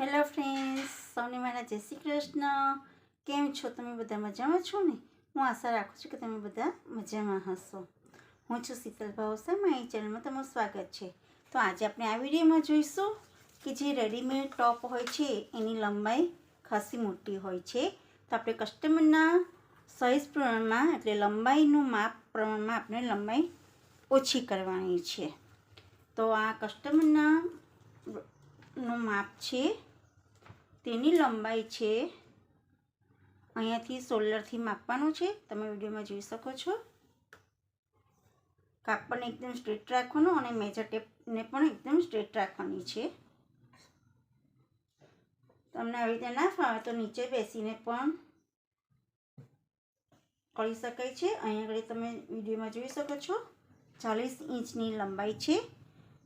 Hello friends સૌને મારા જય શ્રી કૃષ્ણ. કેમ છો તમે બધા મજામાં છો ને? હું આશા રાખું છું કે તમે બધા મજામાં હશો. હું છું શીતલ ભાવસા મારી ચેનલમાં તમારું સ્વાગત છે. તો આજે આપણે આ વિડીયોમાં જોઈશું કે જે રેડીમેડ ટોપ હોય છે, એની લંબાઈ ખાસી મોટી હોય છે. તો આપણે કસ્ટમરના સાઇઝ પ્રમાણમાં, એટલે લંબાઈનું માપ પ્રમાણમાં આપણે લંબાઈ ઓછી કરવાની છે. તો આ કસ્ટમરના નું માપ છે, તેની લંબાઈ છે. અહીંયાથી શોલ્ડરથી માપવાનું છે. તમે વિડીયોમાં જોઈ શકો છો. કાપડને એકદમ સ્ટ્રેટ રાખવાનું અને મેજર ટેપને પણ એકદમ સ્ટ્રેટ રાખવાની છે. તમને આવી રીતે ના ફાવે તો નીચે બેસીને પણ કરી શકાય છે. અહીંયા આગળ તમે વિડીયોમાં જોઈ શકો છો. ચાલીસ ઇંચની લંબાઈ છે.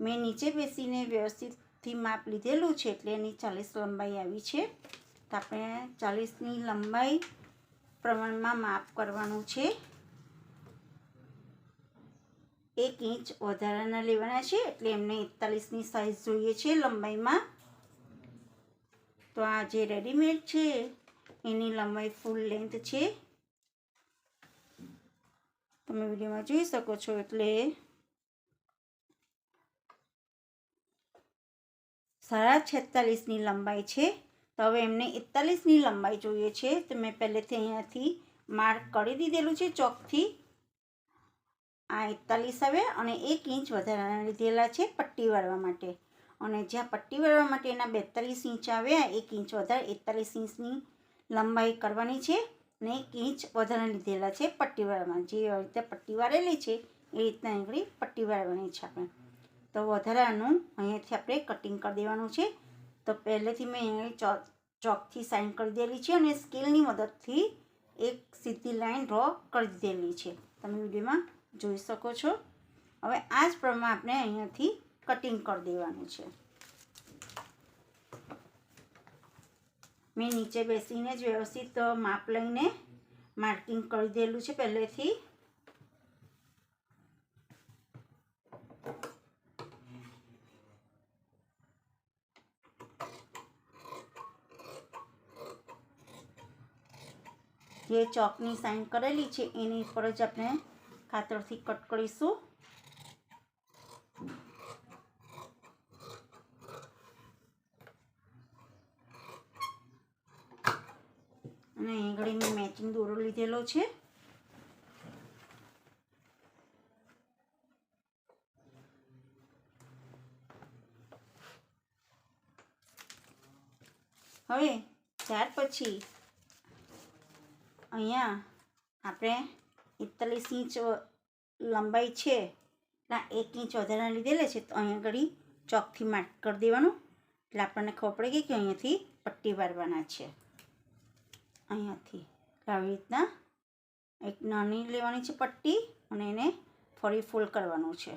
મેં નીચે બેસીને વ્યવસ્થિતથી માપ લીધેલું છે એટલે એની ચાલીસ લંબાઈ આવી છે. તો આપણે ચાલીસની લંબાઈ પ્રમાણમાં માપ કરવાનું છે. એક ઇંચ વધારાના લેવાના છે એટલે એમને એકતાલીસની સાઇઝ જોઈએ છે લંબાઈમાં. તો આ જે રેડીમેડ છે, એની લંબાઈ ફૂલ લેન્થ છે. તમે વિડીયોમાં જોઈ શકો છો એટલે સાડા છેતાલીસની લંબાઈ છે. તો હવે એમને એકતાલીસની લંબાઈ જોઈએ છે. તો મેં પહેલેથી અહીંયાથી માર્ક કરી દીધેલું છે ચોકથી. આ એકતાલીસ આવે અને એક ઇંચ વધારાના લીધેલા છે પટ્ટી વાળવા માટે. અને જ્યાં પટ્ટી વાળવા માટે એના બેતાલીસ ઇંચ આવ્યા એક ઇંચ વધારે એકતાલીસ ઇંચની લંબાઈ કરવાની છે. અને એક ઇંચ વધારે લીધેલા છે પટ્ટી વાળવામાં જે રીતે પટ્ટી વાળેલી છે, એ રીતના આગળ પટ્ટી વાળવાની છે આપણે. તો વધારાનું અહીંયાથી આપણે કટિંગ કરી દેવાનું છે. તો પહેલેથી મેં અહીંયા ચોકથી સાઇન કરી દેલી છે અને સ્કેલની મદદથી એક સીધી લાઈન ડ્રો કરી દીધેલી છે. તમે વિડીયોમાં જોઈ શકો છો. હવે આ જ પ્રમાણે આપણે અહીંયાથી કટિંગ કરી દેવાનું છે. મેં નીચે બેસીને જ વ્યવસ્થિત માપ લઈને માર્કિંગ કરી દેલું છે પહેલેથી. જે ચોકની સાઇન કરેલી છે, એની ઉપર જ આપણે કાતરથી કટ કરીશું. અને મેં મેચિંગ દોરો લીધેલો છે. હવે, ત્યાર પછી અહીંયા આપણે એકતાલીસ ઇંચ લંબાઈ છે, એટલે એક ઇંચ વધારે લીધેલા છે, તો અહીંયા આગળ ચોકથી માર્ક કરી દેવાનું. એટલે આપણને ખબર પડી ગઈ કે અહીંયાથી પટ્ટી વારવાના છે. અહીંયાથી આવી રીતના એક નાની લેવાની છે પટ્ટી અને એને ફરી ફોલ્ડ કરવાનું છે.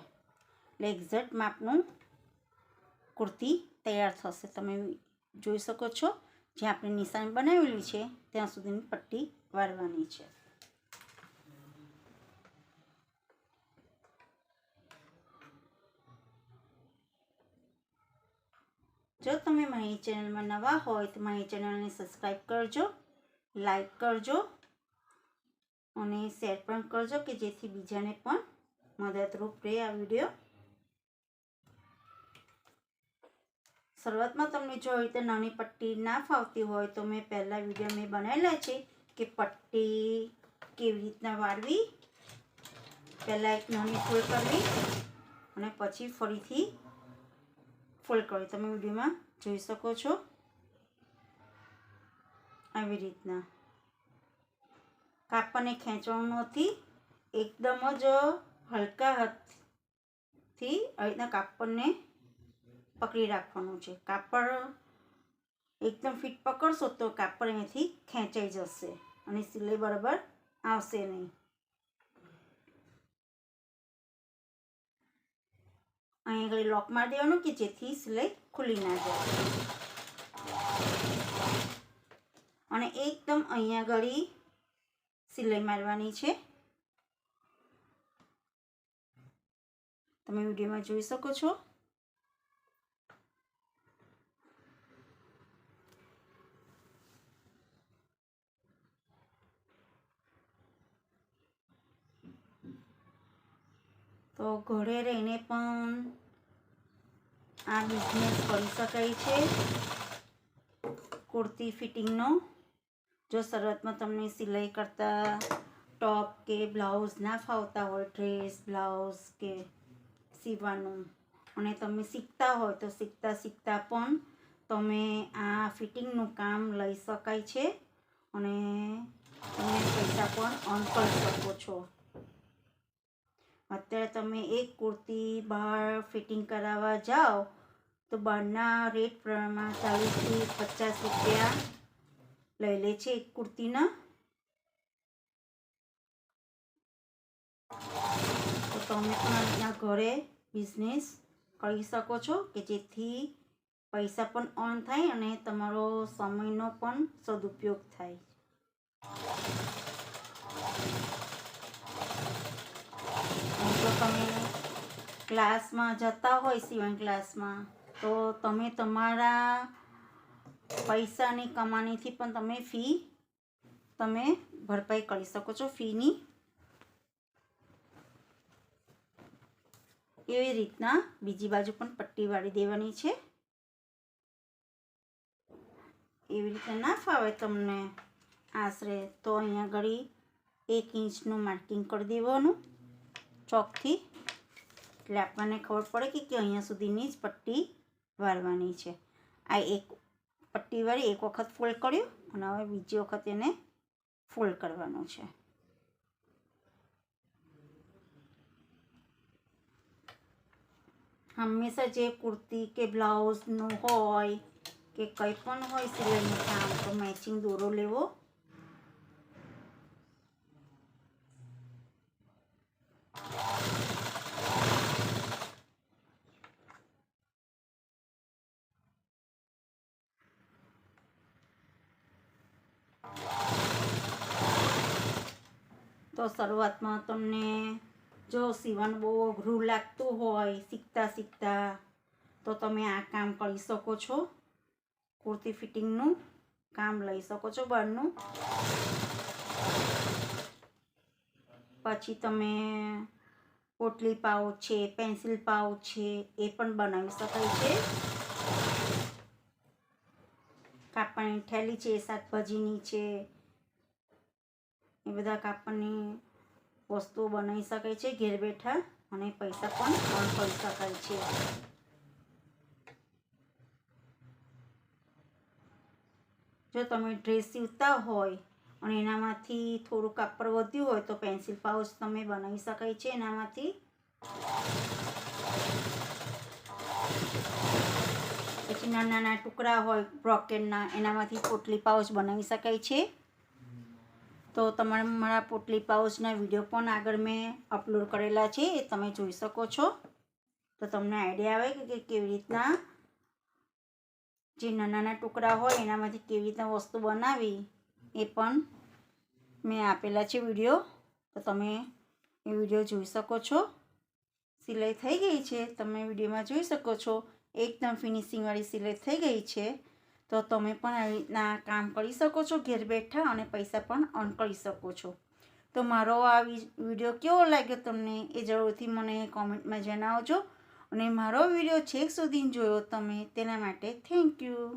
એટલે એક્ઝેક્ટ માપનું કુર્તી તૈયાર થશે. તમે જોઈ શકો છો. જ્યાં આપણે નિશાની બનાવેલી છે, ત્યાં સુધીની પટ્ટી વાળવાની છે. જો તમે મારી ચેનલમાં નવા હોય, તો મારી ચેનલને સબસ્ક્રાઈબ કરજો, લાઈક કરજો, અને શેર પણ કરજો, કે જેથી બીજાને પણ મદદરૂપ રહે આ વીડિયો. શરૂઆતમાં તમને જો રીતે નાની પટ્ટી ના ફાવતી હોય તો મેં પહેલાં વીડિયો મેં બનાવેલા છે કે પટ્ટી કેવી રીતના વાળવી. પહેલાં એક નાની ફૂલ કરવી અને પછી ફરીથી ફોલ્ડ કરવી. તમે વિડીયોમાં જોઈ શકો છો આવી રીતના. કાપડને ખેંચવાનું નથી, એકદમ જ હલકા હાથથી આવી રીતના કાપડને પકડી રાખવાનું છે. કાપડ એકદમ ફિટ પકડશો તો કાપડ અહીંથી ખેંચાઈ જશે અને સિલાઈ બરાબર આવશે નહીં. અહીં આગળ લોક મારી દેવાનું કે જેથી સિલાઈ ખુલી ના જાય. અને એકદમ અહીંયા આગળ સિલાઈ મારવાની છે. તમે વિડીયોમાં જોઈ શકો છો. તો ઘરે રહીને પણ આ બિઝનેસ કરી શકાય છે. કુર્તી ફિટિંગનો જો શરૂઆતમાં તમને સિલાઈ કરતા ટોપ કે બ્લાઉઝ ના ફાવતા હોય ડ્રેસ બ્લાઉઝ કે સીવવાનું, અને તમે શીખતા હોય તો શીખતા શીખતા પણ તમે આ ફિટિંગનું કામ લઈ શકાય છે. અને તમે પૈસા પણ અર્ન કરી શકો છો. અત્યારે તમે એક કુર્તી બહાર ફિટિંગ કરાવવા જાઓ, તો બહારના રેટ પ્રમાણમાં ચાલીસથી પચાસ રૂપિયા લઈ લે છે એક કુર્તીના. તો તમે પણ અહીંયા ઘરે બિઝનેસ કરી શકો છો કે જેથી પૈસા પણ અર્ન થાય અને તમારો સમયનો પણ સદુપયોગ થાય અને જો તમે ક્લાસમાં જતા હોય સિવણ ક્લાસમાં, તો તમે તમારા પૈસાની કમાણીથી પણ તમે ફી તમે ભરપાઈ કરી શકો છો ફીની. એવી રીતના બીજી બાજુ પણ પટ્ટી વાળી દેવાની છે. એવી રીતે ના ફાવે તમને આશરે, તો અહીંયા ઘડી એક ઇંચનું માર્કિંગ કરી દેવાનું ચોકથી. એટલે આપણને ખબર પડે કે કે અહીંયા સુધીની જ પટ્ટી વાળવાની છે. આ એક પટ્ટી વાળી એક વખત ફોલ્ડ કર્યું અને હવે બીજી વખત એને ફોલ્ડ કરવાનું છે. હંમેશા જે કુર્તી કે બ્લાઉઝનું હોય કે કંઈ પણ હોય સિલાઈનું કામ તો મેચિંગ દોરો લેવો તો શરૂઆતમાં તમને જો સીવણ બહુ અઘરું લાગતું હોય, શીખતા શીખતા, તો તમે આ કામ કરી શકો છો. કુર્તી ફિટિંગનું કામ લઈ શકો છો બહારનું. પછી તમે પોટલી પાઉચ છે, પેન્સિલ પાઉચ છે, એ પણ બનાવી શકાય છે. કાપડની થેલી છે, શાકભાજીની છે એ બધા કાપડની વસ્તુઓ બનાવી શકાય છે, ઘેર બેઠા અને પૈસા પણ અર્ન કરી શકાય છે. જો તમે ડ્રેસ સીવતા હોય અને એનામાંથી થોડું કાપડ વધ્યું હોય તો પેન્સિલ પાઉચ તમે બનાવી શકાય છે એનામાંથી. પછી નાના નાના ટુકડા હોય બ્રોકેટના એનામાંથી પોટલી પાઉચ બનાવી શકાય છે. તો તમારા મારા પોટલી પાઉચના વીડિયો પણ આગળ મેં અપલોડ કરેલા છે, એ તમે જોઈ શકો છો. તો તમને આઈડિયા આવે કે કેવી રીતના જે નાના નાના ટુકડા હોય, એનામાંથી કેવી રીતના વસ્તુ બનાવી, એ પણ મેં આપેલા છે વીડિયો. તો તમે એ વીડિયો જોઈ શકો છો. સિલાઈ થઈ ગઈ છે, તમે વિડીયોમાં જોઈ શકો છો. એકદમ ફિનિશિંગવાળી સિલાઈ થઈ ગઈ છે. તો તમે પણ આવી રીતના કામ કરી શકો છો, ઘેર બેઠા અને પૈસા પણ અર્ન કરી શકો છો. તો મારો આ વીડિયો કેવો લાગ્યો તમને એ જરૂરથી મને કોમેન્ટમાં જણાવજો. અને મારો વીડિયો છેક સુધી જોયો તમે તેના માટે થેન્ક યુ